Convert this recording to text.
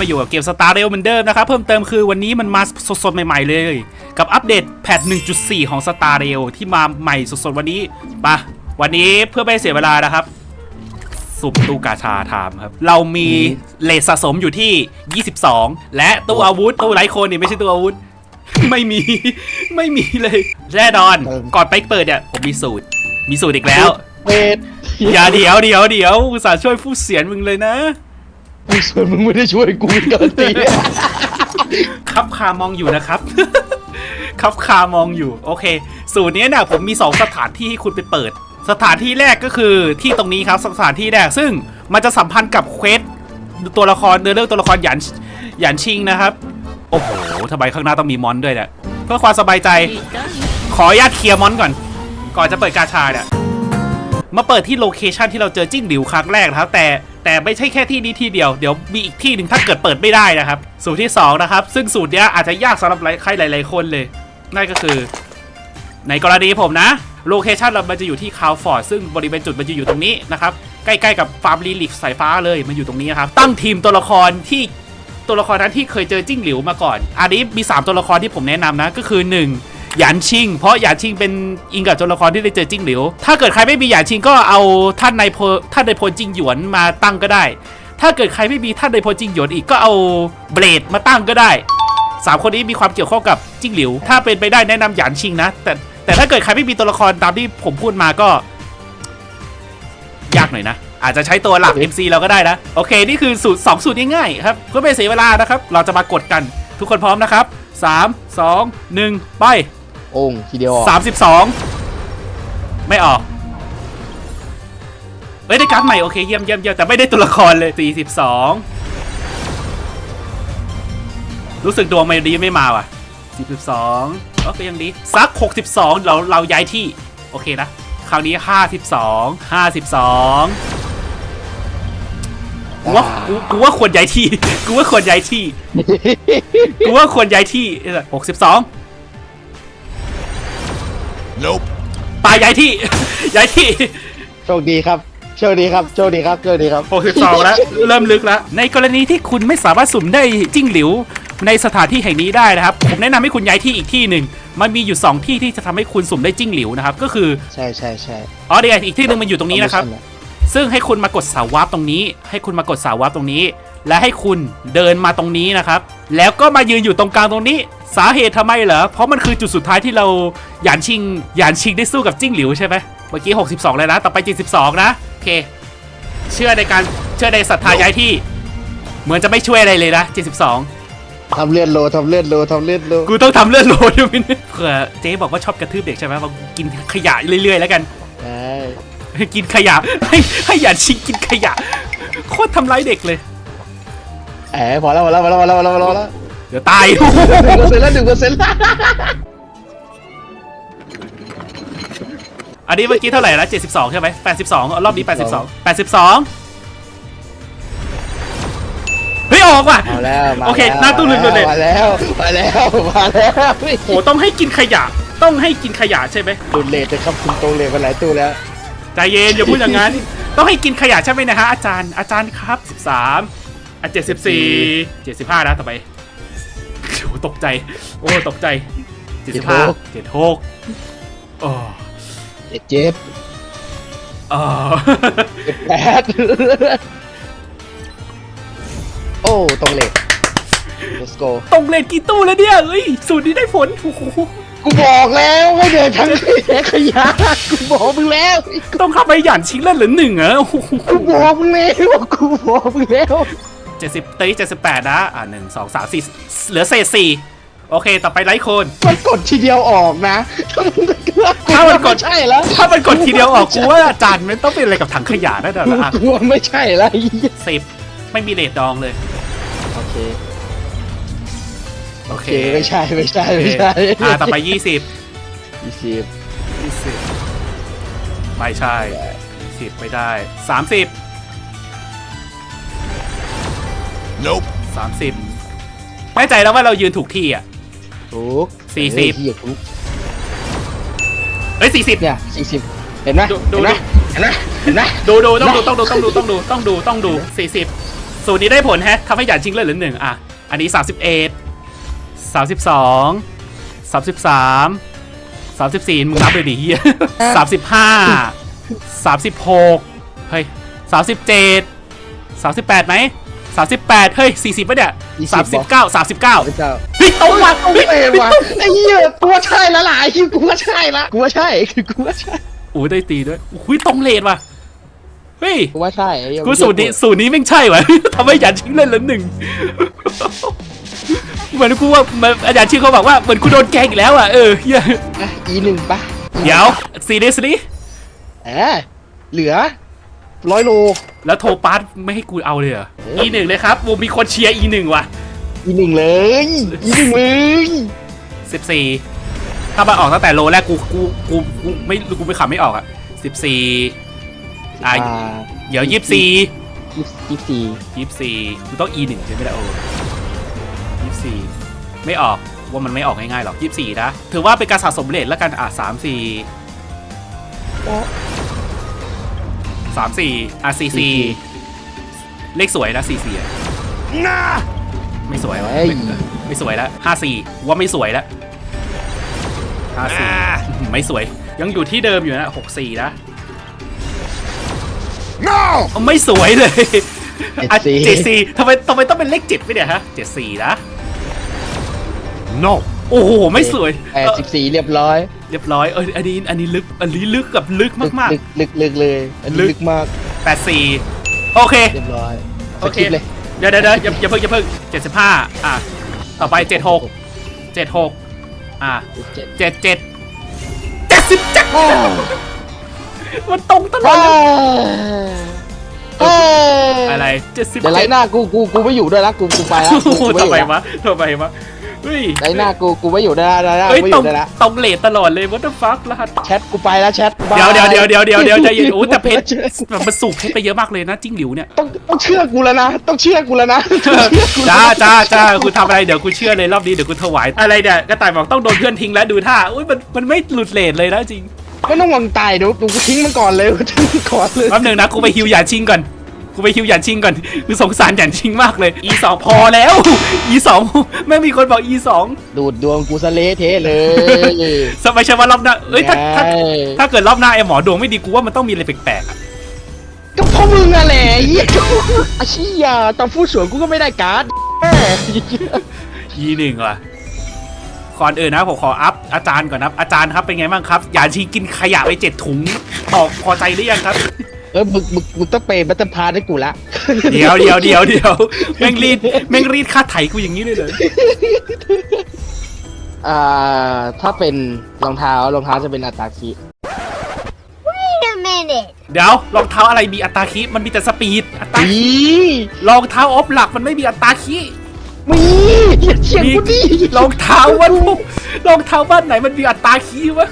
มาอยู่กับเกมสตาร์เรลเหมือนเดิมนะครับ เพิ่มเติมคือวันนี้มันมาสดๆ ใหม่ๆเลย กับอัปเดตแพท 1.4 ของสตาร์เรลที่มาใหม่สดๆ วันนี้ปะวันนี้เพื่อไม่ให้เสียเวลานะครับสุ่มตู้กาชาไทม์ครับ เรามีเลทสะสมอยู่ที่ 22 และตู้อาวุธตู้ไร้โคนนี่ไม่ใช่ตู้อาวุธ ไม่มีไม่มีเลยแน่นอนเออก่อนไปเปิดเนี่ยผมมีสูตร มีสูตรอีกแล้วเวทอย่าเดี๋ยวเดี๋ยวเดี๋ยวอุตส่าห์ช่วยผู้เสียนมึงเลยนะ ส่วนมึงไม่ได้ช่วยกูกันตี ครับคามองอยู่นะครับ ครับคามองอยู่ โอเค สูตรนี้เนี่ยผมมี 2 สถานที่ให้คุณไปเปิด สถานที่แรกก็คือที่ตรงนี้ครับสถานที่แรกซึ่งมันจะสัมพันธ์กับเควสตัวละครเนื้อเรื่องตัวละครหยันหยันชิงนะครับ โอ้โหทำไมข้างหน้าต้องมีมอนด้วยเนี่ยเพื่อความสบายใจ ขออนุญาตเคลียร์มอนก่อน ก่อนจะเปิดกาชาเนี่ยมาเปิดที่โลเคชันที่เราเจอจิ้งหลิวครั้งแรกนะครับแต่ แต่ไม่ใช่แค่ที่นี้ที่เดียว เดี๋ยวมีอีกที่หนึ่งถ้าเกิดเปิดไม่ได้นะครับ สูตรที่ 2 นะครับ ซึ่งสูตรเนี้ยอาจจะยากสำหรับใครหลาย ๆ คนเลย นั่นก็คือ ในกรณีผมนะ โลเคชันเรามันจะอยู่ที่คาวฟอร์ดซึ่งบริเวณจุดมันจะอยู่ตรงนี้นะครับ ใกล้ๆกับฟาร์มลีลิฟสายฟ้าเลยมันอยู่ตรงนี้นะครับตั้งทีมตัวละครที่ตัวละครนั้นที่เคยเจอจิ้งหลิวมาก่อน อันนี้มี 3 ตัวละครที่ผมแนะนำนะ ก็คือ 1 หยานชิง เพราะหยานชิงเป็นอิงกับตัวละครที่ได้เจอจิ้งหลิว ถ้าเกิดใครไม่มีหยานชิงก็เอาท่านในายพลท่านในายพลจิงหยวนมาตั้งก็ได้ ถ้าเกิดใครไม่มีท่านในายพลจิงหยวนอีกก็เอาเบลดมาตั้งก็ได้สามคนนี้มีความเกี่ยวข้องกับจิ้งหลิว ถ้าเป็นไปได้แนะนำหยานชิงนะ แต่แต่ถ้าเกิดใครไม่มีตัวละครตามที่ผมพูดมาก็ ยากหน่อยนะ อาจจะใช้ตัวหลัก MC เราก็ได้นะ โอเค นี่คือสูตร2สูตรง่ายๆครับเพื่อไม่เสียเวลานะครับ เราจะมากดกันทุกคนพร้อมนะครับ 3 2 1 ไป โอ่งทีเดียวอะ32ไม่ออกเอ้ยได้การ์ดใหม่โอเคเยี่ยมเยี่ยมเยี่ยมแต่ไม่ได้ตัวละครเลย42รู้สึกดวงไม่ดีไม่มาว่ะ42ก็ยังดีสัก62เราเราย้ายที่ โอเคนะ คราวนี้52 52กูว่ากูกูว่าควรย้ายที่ กูว่าควรย้ายที่ กูว่าควรย้ายที่หกสิบสอง Nope. ปลาย้ายที่ ย้ายที่ โชคดีครับโชคดีครับโชคดีครับโชคดีครับ 62 แล้ว เริ่มลึกแล้ว ในกรณีที่คุณไม่สามารถสุ่มได้จิ้งหลิว ในสถานที่แห่งนี้ได้นะครับ ผมแนะนำให้คุณย้ายที่อีกที่หนึ่ง มันมีอยู่ 2 ที่ที่จะทำให้คุณสุ่มได้จิ้งหลิวนะครับ ก็คือ ใช่ใช่ใช่อ๋อเดี๋ยวอีกที่หนึ่งมันอยู่ตรงนี้นะครับ ซึ่งให้คุณมากดเสาวาร์ปตรงนี้ ให้คุณมากดเสาวาร์ปตรงนี้ และให้คุณเดินมาตรงนี้นะครับ แล้วก็มายืนอยู่ตรงกลางตรงนี้ สาเหตุทำไมเหรอ เพราะมันคือจุดสุดท้ายที่เราหยานชิงหยานชิงได้สู้กับจิ้งหลิวใช่ไหมเมื่อกี้ 62แล้วนะ ต่อไป 72 นะ โอเค เชื่อในการเชื่อในศรัทธาย้ายที่ เหมือนจะไม่ช่วยอะไรเลยนะ 72ทำเลือดโลทำเลือดโลทำเลือดโล กูต้องทำเลือดโหลด้วยมั้ยเนี่ยเผื่อเจ๊บอกว่าชอบกระทืบเด็กใช่ไหมเรากินขยะเรื่อยๆ แล้วกันใช่กินขยะให้ให้หยานชิงกินขยะ โคตรทำร้ายเด็กเลย แอบพอแล้วพอแล้วพอแล้วพอแล้วพอแล้วพอแล้วเดี๋ยวตาย หนึ่งเปอร์เซ็นต์แล้วหนึ่งเปอร์เซ็นต์แล้วอันนี้เมื่อกี้เท่าไหร่แล้ว72 ใช่ไหม82 รอบนี้ 82 82 เฮ้ย ออกว่ะเอาแล้วมาโอเคแล้วหน้าตู้ลืมเลย มาแล้วมาแล้วมาแล้วโหต้องให้กินขยะ ต้องให้กินขยะใช่ไหม ดูเลทเลยครับคุณโตเลทมาหลายตู้แล้วใจเย็นอย่าพูดอย่างนั้น ต้องให้กินขยะใช่ไหมนะฮะอาจารย์อาจารย์ครับ 13 อะ74 75นะต่อไปโอ้ตกใจ โอ้ตกใจ75 76โอ้เจ็ดเจ็ดอ๋อเจ็ดแปดโอ้ตรงเลท let's go ตรงเลนกี่ตู้แล้วเนี่ยเอ้ยสูตรนี้ได้ผลโอ้โหกูบอกแล้วว่าเดินทางแขยะกูบอกมึงแล้ว ต้องเข้าไปหยันชิงเล่นเหรือหนึ่งเหรอโอ้โหกูบอกมึงแล้วกูบอกมึงแล้ว จ็ดสิบตีปดนะ อ่าหนึ่งสองสามสี่เหลือเศษสี่โอเค ต่อไปไลท์คนมันกดทีเดียวออกนะถ้ามันกดใช่แล้ว ถ้ามันกดทีเดียวออกกูว่าอาจารย์มันต้องเป็นอะไรกับถังขยะแน่นอนละอะกูไม่ใช่แล้วสิบไม่มีเลดดองเลย โอเค โอเค ไม่ใช่ ไม่ใช่ ไม่ใช่ อ่า ต่อไปยี่สิบยี่สิบยี่สิบไม่ใช่สิบไม่ได้สามสิบ Nope. สามสิบแน่ใจแล้วว่าเรายืนถูกที่อะ ถูกสี่สิบ เฮ้ยเหี้ยถูกเอ้ยสี่สิบเนี่ยสี่สิบเห็นไหมดูดูเห็นไหมเห็นไหมเห็นไหมดูดูต้องดูต้องดูต้องดูต้องดูต้องดูต้องดูสี่สิบสูตรนี้ได้ผลแฮะทำให้หยานชิงเลือดเหลือหนึ่งอะ อันนี้31 32 33 34มึงนับเลยดิเฮีย35 36เฮ้ย37 38ไหม 38 เฮ้ย 40ป่ะเนี่ย 39 39พระเจ้าเฮ้ยตรงว่ะโอ้เฮ้ยยว่ะไอ้เหี้ยกูว่าใช่แล้วล่ะไอ้เหี้ยกูว่าใช่ละกูว่าใช่คือกูว่าใช่โอ้ยได้ตีด้วยอุ้ยตรงเลนว่ะเฮ้ยกูว่าใช่ไอ้เหี้ยกูสูตรนี้สูตรนี้แม่งใช่วะทำให้หยานชิงเล่นละหนึ่งเหมือนกูว่าเหมือนอาจารย์ชื่อเขาบอกว่าเหมือนกูโดนแกล้งอีกแล้วอะเออเฮียอะอีหนึ่งปะเดี๋ยว seriously แหมเหลือร้อยโล แล้วโทรปาร์ตไม่ให้กูเอาเลยเหรอ e หนึ่งเลยครับวงมีคนเชียร์ e หนึ่งว่ะอีหนึ่งเลยอีหนึ่งเลยสิบสี่ถ้ามันออกตั้งแต่โลแรกกูกูกูกูไม่กูไม่ขำไม่ออกอะสิบสี่อะเดี๋ยวยี่สิบสี่ยี่สิบสี่ยี่สิบสี่กูต้อง e หนึ่งใช่ไหมล่ะโอ้ยี่สิบสี่ไม่ออกว่ามันไม่ออกง่ายๆหรอกยี่สิบสี่นะ ถือว่าเป็นการสะสมเลทแล้วกันอะสามสี่ สามสี่อะสี่สี่เลขสวยนะสี่สี่ Nah! ไม่สวยวะไม่ไม่สวยแล้วห้าสี่ว่าไม่สวยแล้วห้าสี่ Ah! ไม่สวย ยังอยู่ที่เดิมอยู่นะหกสี่นะ No! เอาไม่สวยเลยอะเจ็ดสี่ทำไมทำไมต้องเป็นเลขเจ็ดไปเนี่ยฮะเจ็ดสี่นะ No! โอ้โห ไม่สวยแปดสิบสี่เรียบร้อยเรียบร้อย เอออันนี้ อันนี้ลึก อันนี้ลึกกับลึกมาก ลึกลึกลึกเลยอันนี้ลึก ลึกมากๆแปดสี่โอเค เรียบร้อยโอเคสกิปเลยเดี๋ยวเดี๋ยวเดี๋ยวอย่าอย่าเพิ่งอย่าเพิ่งเจ็ดสิบห้าอะ ต่อไปเจ็ดหกเจ็ดหกอะเจ็ดเจ็ดเจ็ดเจ็ดสิบเจ็ดอ้าวมันตรงตลออ้าดเลยเอ้ยอะไรเจ็ดสิบเดี๋ยวไลเจ็ดน์หน้ากูกูกูไม่อยู่ด้วยละกูกูไปละกูกูไม่อทำยู่ไมละวะทำไมวะเฮ้ยไลน์หน้ากูกูไม่อยู่ด้วยละไลน์หน้าเฮ้ยกูไม่อตรงยู่ด้วยละตรงเลทตลอดเลย what the fuck รหัส แชทกูไปแล้วแชทเดี๋ยวเดี๋ยวเดี๋ยวเดี๋ยวเดี๋ยวเดี๋ยวใจเย็นโอ้แต่เพชรชื่อแบบมันสูบเพชรไปเยอะมากเลยนะจิ้งหลิวเนี่ยต้องต้องเชื่อกูแล้วนะ ต้องเชื่อกูแล้วนะต้องเชื่อกูแล้วจ้าจ้าจ้าคุณทำอะไรเดี๋ยวคุณเชื่อเลยรอบนี้เดี๋ยวคุณถวายอะไรเนี่ยกระต่ายบอกต้องโดนเพื่อนทิ้งแล้วดูท่าอุ้ยมันมันไม่หลุดเลทเลยนะจริงไม่ต้องหวังตายเดี๋ยวกูทิ้งมันก่อนเลยกูทิ้งมันก่อนเลยแป๊บหนึงนะกูไปฮิวหยานชิงก่อน กูไปฮิวหยานชิงก่อนคือสงสารหยานชิงมากเลย e สองพอแล้ว e สองไม่มีคนบอก e สองดูดดวงกูสะเละเทะเลยสมัยใช่ว่ารอบหน้าเอ้ยถ้าถ้าไงถ้าเกิดรอบหน้าไอ้หมอดวงไม่ดีกูว่ามันต้องมีอะไรแปลกๆอะก็เพราะมึงอะแหละไอ้เหี้ยอาชียาตอนฟูดสวนกูก็ไม่ได้การ์ดแม่ e หนึ่งว่ะก่อนอื่นนะผมขออัพอาจารย์ก่อนนะอาจารย์ครับเป็นไงบ้างครับหยานชิงกินขยะไปเจ็ดถุงบอกพอใจหรือยังครับ เออมึงมึงมึงต้องเปย์บัตเตอร์พาร์ทให้กูละ เดี๋ยวเดี๋ยวเดี๋ยวเดี๋ยวแม่งรีดแม่งรีดค่าไถกูอย่างนี้เลยเลยอ่า ถ้าเป็นรองเท้ารองเท้าจะเป็นอัตราคี Wait a minute. เดี๋ยวรองเท้าอะไรมีอัตราคีมันมีแต่สปีดอัตราอีรองเท้าออฟหลักมันไม่มีอัตราคีมีอย่าเถียงกูดิรองเท้าวัดพวกรองเท้าบ้านไหนมันมีอัตราคีวะ